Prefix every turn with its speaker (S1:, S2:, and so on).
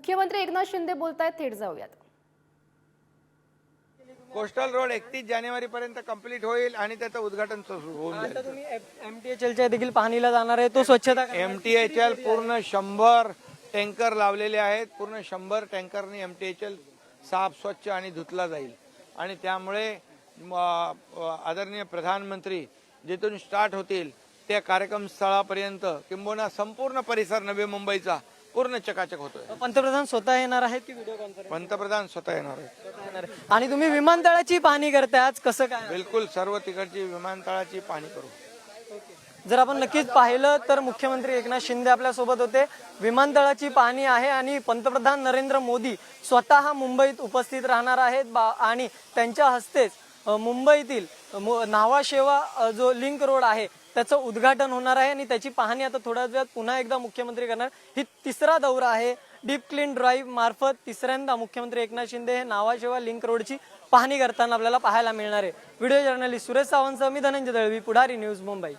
S1: मुख्यमंत्री एकनाथ शिंदे बोलतायत थेट जाऊयात.
S2: कोस्टल रोड एकतीस जानेवारी पर्यंत कंप्लीट होईल आणि त्याचं उद्घाटन सुरू होऊन
S3: आता
S2: जाईल
S3: तुम्ही एमटीएचएलच्या देखील पाहणीला जाणार आहे तो स्वच्छता.
S2: एम टी एच एल पूर्ण शंभर टँकर लावलेले आहेत. पूर्ण शंभर टँकरनी एम टी एच एल साफ स्वच्छ आणि धुतला जाईल. आणि त्यामुळे म, आदरणीय प्रधानमंत्री जिथून स्टार्ट होतील त्या कार्यक्रम स्थळापर्यंत किंबहुना संपूर्ण परिसर नवी मुंबईचा पूर्ण चकाचक होतोय.
S3: पंतप्रधान स्वतः येणार आहेत की व्हिडिओ कॉन्फरन्स
S2: पंतप्रधान स्वतः येणार आहेत.
S3: येणार आहे? आणि तुम्ही विमानतळाची पाहणी करताय आज कसं काय?
S2: बिलकुल सर्व तिकडची विमानतळाची पाहणी करू.
S3: जर आपण नक्कीच पाहिलं तर मुख्यमंत्री एकनाथ शिंदे आपल्यासोबत होते. विमानतळाची पाहणी आहे आणि पंतप्रधान नरेंद्र मोदी स्वतः मुंबईत उपस्थित राहणार आहेत. बा- आणि त्यांच्या हस्तेच अ, मुंबईतील मु- न्हावा अ, जो लिंक रोड आहे त्याचं उद्घाटन होणार आहे आणि त्याची पाहणी आता थोड्याच वेळात पुन्हा एकदा मुख्यमंत्री करणार. ही तिसरा दौरा आहे. डीप क्लीन ड्राईव्ह मार्फत तिसऱ्यांदा मुख्यमंत्री एकनाथ शिंदे हे नावाशेवा लिंक रोडची पाहणी करताना आपल्याला पाहायला मिळणार आहे. व्हिडिओ जर्नलिस्ट सुरेश सावंतसह मी धनंजय दळवी पुढारी न्यूज मुंबई.